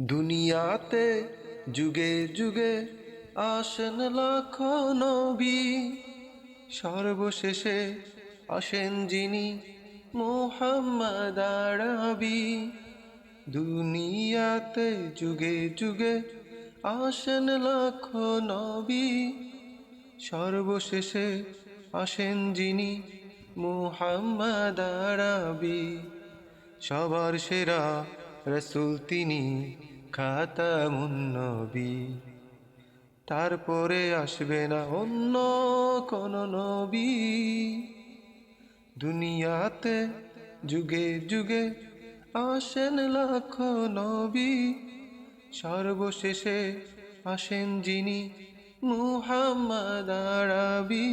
দুনিয়াতে যুগে যুগে আসেন লাখ নবী। সর্বশেষে আসেন যিনি মোহাম্মদ আরবি। দুনিয়াতে যুগে যুগে আসেন লাখ নবী। সর্বশেষে আসেন যিনি মোহাম্মদ আরবি। সবার সেরা রসুল তিনি খাতামুন্নবী। তারপরে আসবে না অন্য কোন নবী। দুনিয়াতে যুগে যুগে আসেন লাখ নবী। সর্বশেষে আসেন যিনি মুহাম্মদ আরবি।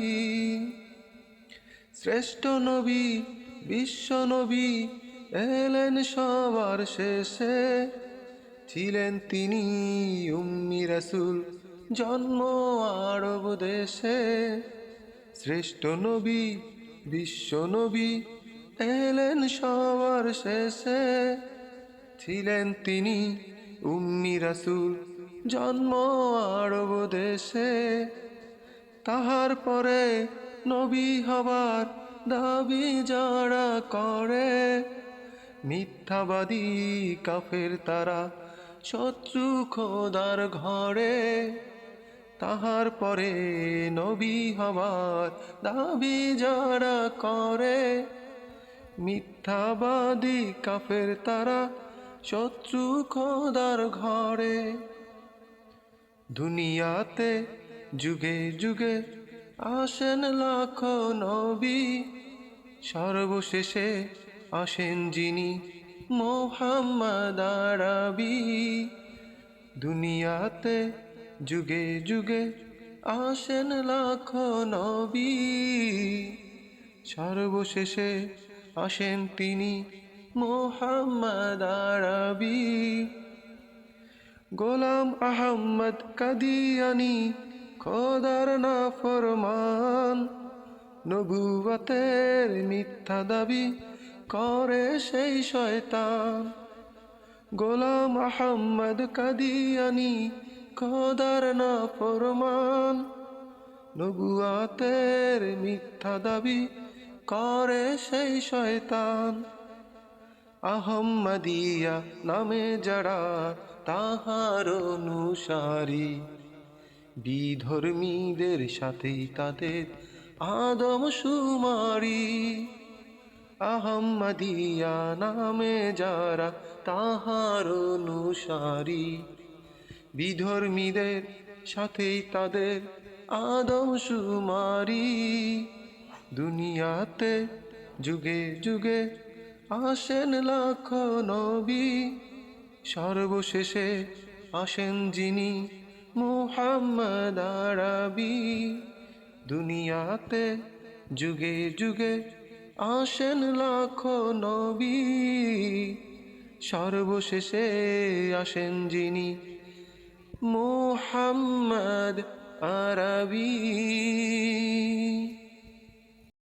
শ্রেষ্ঠ নবী, বিশ্ব নবী এলেন সবার শেষে। ছিলেন তিনি উম্মি রাসুল, জন্ম আরব দেশে। শ্রেষ্ঠ নবী, বিশ্ব নবী, এলেন সবার শেষে। ছিলেন তিনি উম্মি রাসুল, জন্ম আরব দেশে। তাহার পরে নবী হবার দাবি যারা করে মিথ্যাবাদী কাফের তারা শত্রু খোদার ঘরে। তাহার পরে নবী হবার দাবি যারা করে, মিথ্যাবাদী কাফের তারা শত্রু খোদার ঘরে। দুনিয়াতে যুগে যুগে আসেন লাখ নবী, সর্বশেষে আসেন যিনি মোহাম্মদ আরবি। দুনিয়াতে যুগে যুগে আসেন লাখ নবী। সর্বশেষে আসেন তিনি মোহাম্মদ আরবি। গোলাম আহম্মদ কাদিয়ানি খোদার না ফরমান নবুয়াতের মিথ্যা দাবি করে সেই শয়তান। গোলাম আহম্মদ কাদিয়ানি খোদার না ফরমান নবুয়াতের মিথ্যা দাবি করে সেই শয়তান। আহম্মদিয়া নামে যারা তাহার অনুসারী। বিধর্মীদের সাথেই তাদের আদম সুমারি আহম্মদিয়া নামে যারা তাহার অনুসারী। বিধর্মীদের সাথেই তাদের আদম সুমারি। দুনিয়াতে যুগে যুগে আসেন লাখ নবী। সর্বশেষে আসেন যিনি মুহাম্মদ আরবি। দুনিয়াতে যুগে যুগে আসেন লাখ নবী সর্বশেষে আসেন যিনি মোহাম্মদ আরবি।